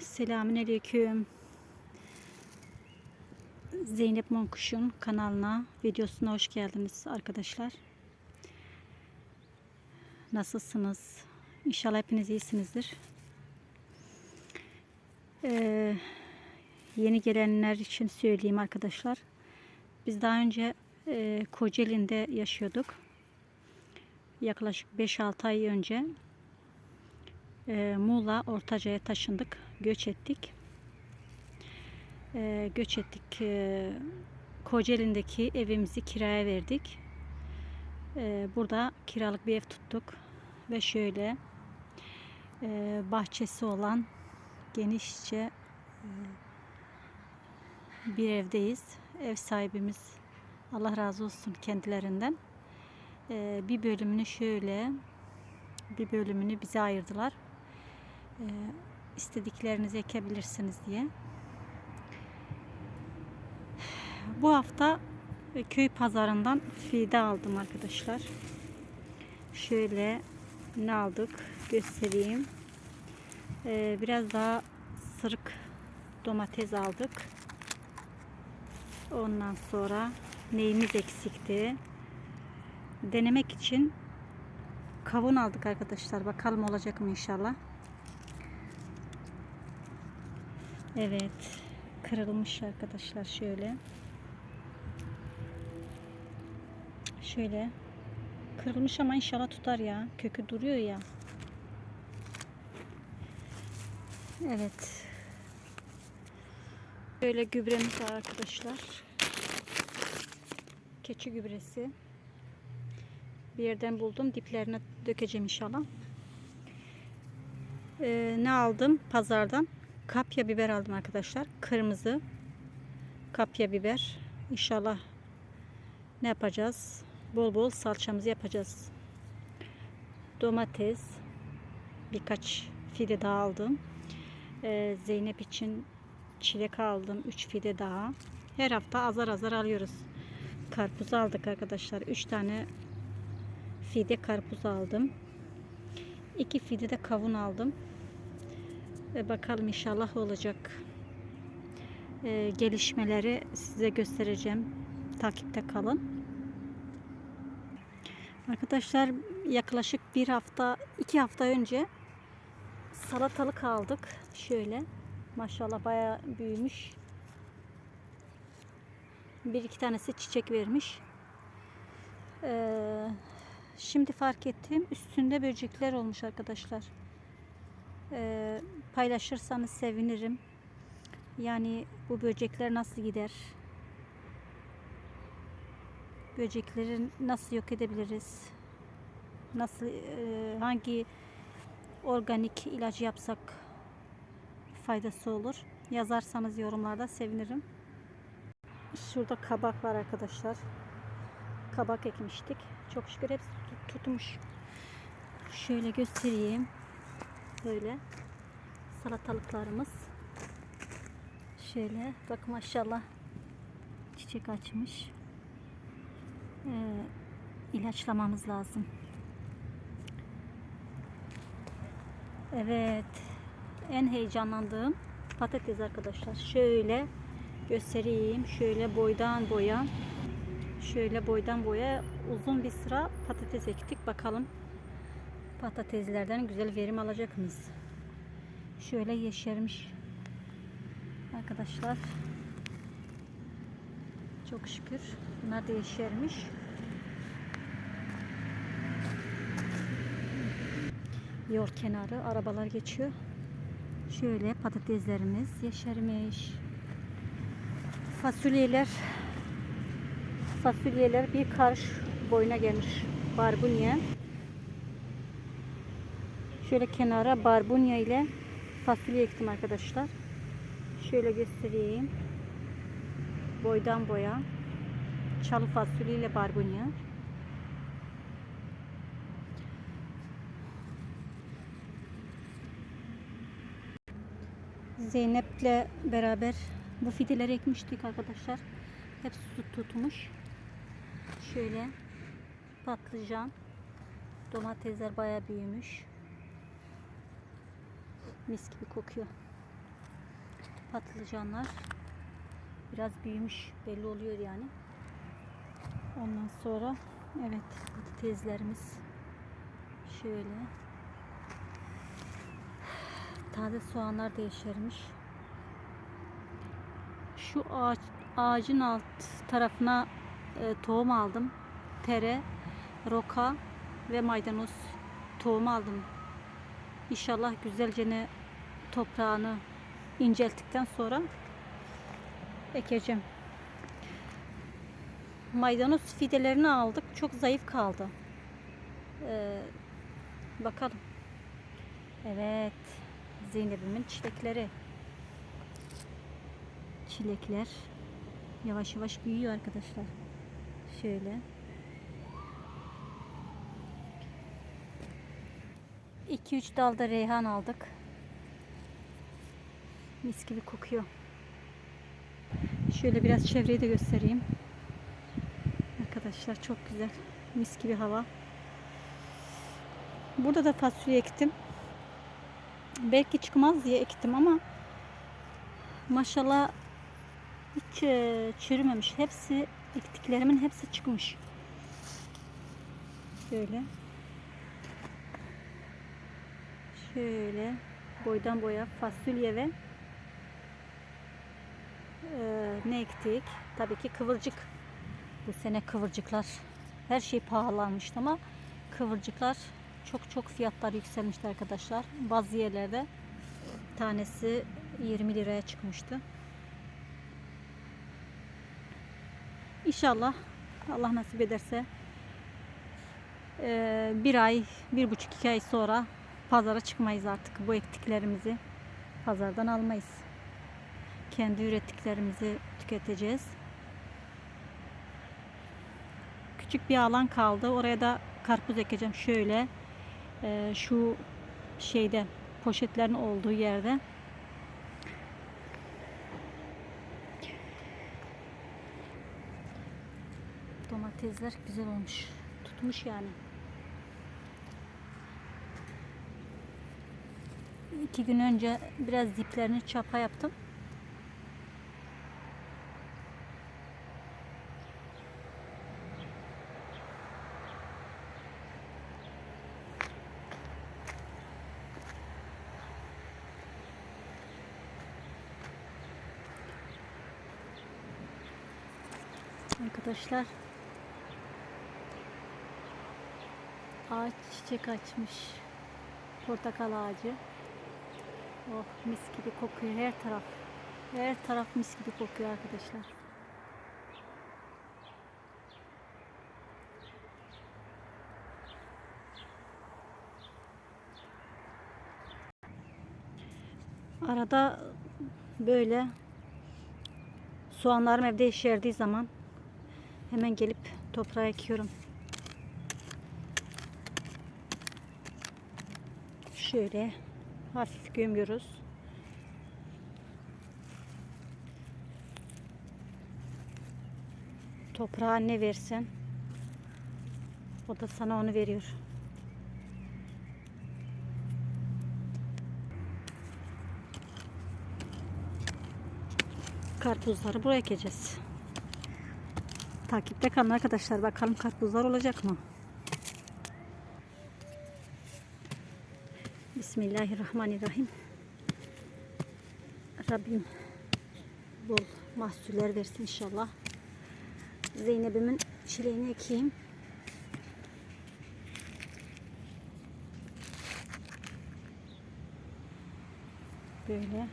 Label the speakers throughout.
Speaker 1: Selamünaleyküm. Zeynep Monkuş'un kanalına, videosuna hoş geldiniz arkadaşlar. Nasılsınız? İnşallah hepiniz iyisinizdir. Ee, yeni gelenler için söyleyeyim arkadaşlar. Biz daha önce e, Kocaeli'nde yaşıyorduk. Yaklaşık 5-6 ay önce e, Muğla Ortaca'ya taşındık. Göç ettik. Göç ettik. E, Kocaeli'ndeki evimizi kiraya verdik. E, burada kiralık bir ev tuttuk. Ve şöyle e, bahçesi olan genişçe e, bir evdeyiz. Ev sahibimiz Allah razı olsun kendilerinden. E, bir bölümünü şöyle bir bölümünü bize ayırdılar. Ee, istediklerinizi ekebilirsiniz diye. Bu hafta e, köy pazarından fide aldım arkadaşlar. Şöyle ne aldık göstereyim. Ee, biraz daha sırık domates aldık. Ondan sonra neyimiz eksikti? Denemek için kavun aldık arkadaşlar. Bakalım olacak mı inşallah. Evet. Kırılmış arkadaşlar şöyle. Şöyle. Kırılmış ama inşallah tutar ya. Kökü duruyor ya. Evet. Böyle gübremiz var arkadaşlar. Keçi gübresi. Bir yerden buldum. Diplerine dökeceğim inşallah. Ee, ne aldım pazardan? Kapya biber aldım arkadaşlar. Kırmızı kapya biber. İnşallah ne yapacağız? Bol bol salçamızı yapacağız. Domates. Birkaç fide daha aldım. Ee, Zeynep için çilek aldım. 3 fide daha. Her hafta azar azar alıyoruz. Karpuz aldık arkadaşlar. 3 tane fide karpuz aldım. 2 fide de kavun aldım. Ve bakalım inşallah olacak. Ee, gelişmeleri size göstereceğim. Takipte kalın. Arkadaşlar yaklaşık bir hafta, iki hafta önce salatalık aldık. Şöyle. Maşallah bayağı büyümüş. Bir iki tanesi çiçek vermiş. Ee, şimdi fark ettim. Üstünde böcekler olmuş arkadaşlar. Ee, paylaşırsanız sevinirim. Yani bu böcekler nasıl gider? Böcekleri nasıl yok edebiliriz? Nasıl e, hangi organik ilacı yapsak faydası olur? Yazarsanız yorumlarda sevinirim. Şurada kabak var arkadaşlar. Kabak ekmiştik. Çok şükür hepsi tutmuş. Şöyle göstereyim. Böyle salatalıklarımız. Şöyle bak maşallah çiçek açmış. Ee, ilaçlamamız lazım. Evet. En heyecanlandığım patates arkadaşlar. Şöyle göstereyim. Şöyle boydan boya şöyle boydan boya uzun bir sıra patates ektik. Bakalım patateslerden güzel verim alacak mıyız? Şöyle yeşermiş. Arkadaşlar. Çok şükür. Bunlar da yeşermiş. Yol kenarı arabalar geçiyor. Şöyle patateslerimiz yeşermiş. Fasulyeler fasulyeler bir karış boyuna gelmiş. Barbunya. Şöyle kenara barbunya ile fasulye ektim arkadaşlar. Şöyle göstereyim. Boydan boya. Çalı fasulye ile barbunya. Zeynep'le beraber bu fideleri ekmiştik arkadaşlar. Hepsi tut tutmuş. Şöyle patlıcan, domatesler bayağı büyümüş. Mis gibi kokuyor. patlıcanlar biraz büyümüş belli oluyor yani. Ondan sonra evet patateslerimiz şöyle taze soğanlar da yeşermiş. Şu ağaç ağacın alt tarafına e, tohum aldım. Tere, roka ve maydanoz tohum aldım. İnşallah güzelce ne toprağını incelttikten sonra ekeceğim. Maydanoz fidelerini aldık. Çok zayıf kaldı. Ee, bakalım. Evet. Zeynep'imin çilekleri. Çilekler yavaş yavaş büyüyor arkadaşlar. Şöyle. 2-3 dalda reyhan aldık. Mis gibi kokuyor. Şöyle biraz çevreyi de göstereyim. Arkadaşlar çok güzel. Mis gibi hava. Burada da fasulye ektim. Belki çıkmaz diye ektim ama maşallah hiç e, çürümemiş. Hepsi ektiklerimin hepsi çıkmış. Şöyle. Şöyle boydan boya fasulye ve e, ne ektik? Tabii ki kıvırcık. Bu sene kıvırcıklar her şey pahalanmıştı ama kıvırcıklar çok çok fiyatlar yükselmişti arkadaşlar. Bazı yerlerde tanesi 20 liraya çıkmıştı. İnşallah Allah nasip ederse e, bir ay, bir buçuk iki ay sonra pazara çıkmayız artık. Bu ektiklerimizi pazardan almayız. Kendi ürettiklerimizi tüketeceğiz. Küçük bir alan kaldı. Oraya da karpuz ekeceğim. Şöyle e, şu şeyde poşetlerin olduğu yerde. Domatesler güzel olmuş. Tutmuş yani. iki gün önce biraz diplerini çapa yaptım. Arkadaşlar ağaç çiçek açmış. Portakal ağacı. Oh mis gibi kokuyor her taraf. Her taraf mis gibi kokuyor arkadaşlar. Arada böyle soğanlarım evde yeşerdiği zaman hemen gelip toprağa ekiyorum. Şöyle hafif gömüyoruz. Toprağa ne versen o da sana onu veriyor. Karpuzları buraya ekeceğiz. Takipte kalın arkadaşlar. Bakalım karpuzlar olacak mı? Bismillahirrahmanirrahim. Rabbim bol mahsuller versin inşallah. Zeynep'imin çileğini ekeyim. Böyle.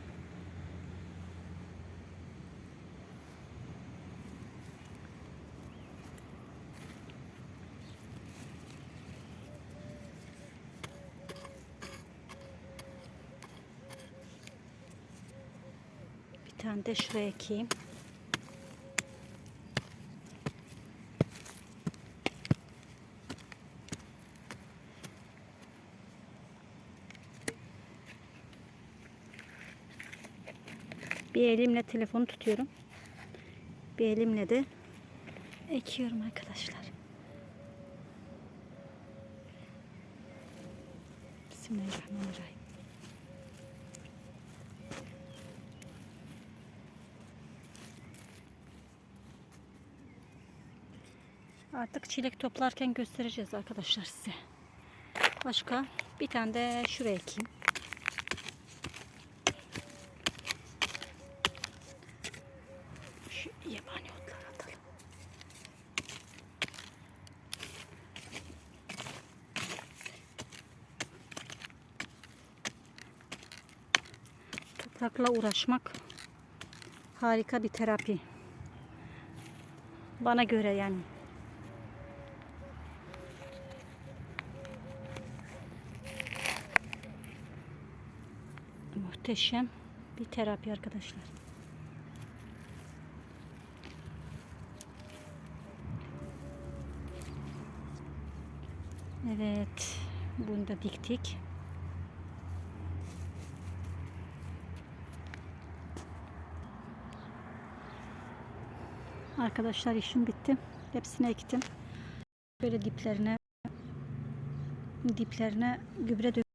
Speaker 1: Bir tane de şuraya ekeyim. Bir elimle telefonu tutuyorum. Bir elimle de ekiyorum arkadaşlar. Bismillahirrahmanirrahim. Artık çilek toplarken göstereceğiz arkadaşlar size. Başka bir tane de şuraya ekeyim. Şu yabani otları atalım. Toprakla uğraşmak harika bir terapi. Bana göre yani. Muhteşem bir terapi arkadaşlar. Evet, bunu da diktik. Arkadaşlar işim bitti. Hepsini ektim. Böyle diplerine diplerine gübre dök.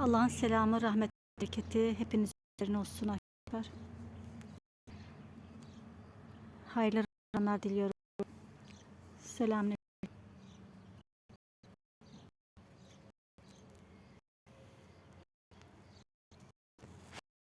Speaker 1: Allah'ın selamı, rahmet, bereketi hepiniz üzerine olsun arkadaşlar. Hayırlı Ramazanlar diliyorum. Selamünaleyküm.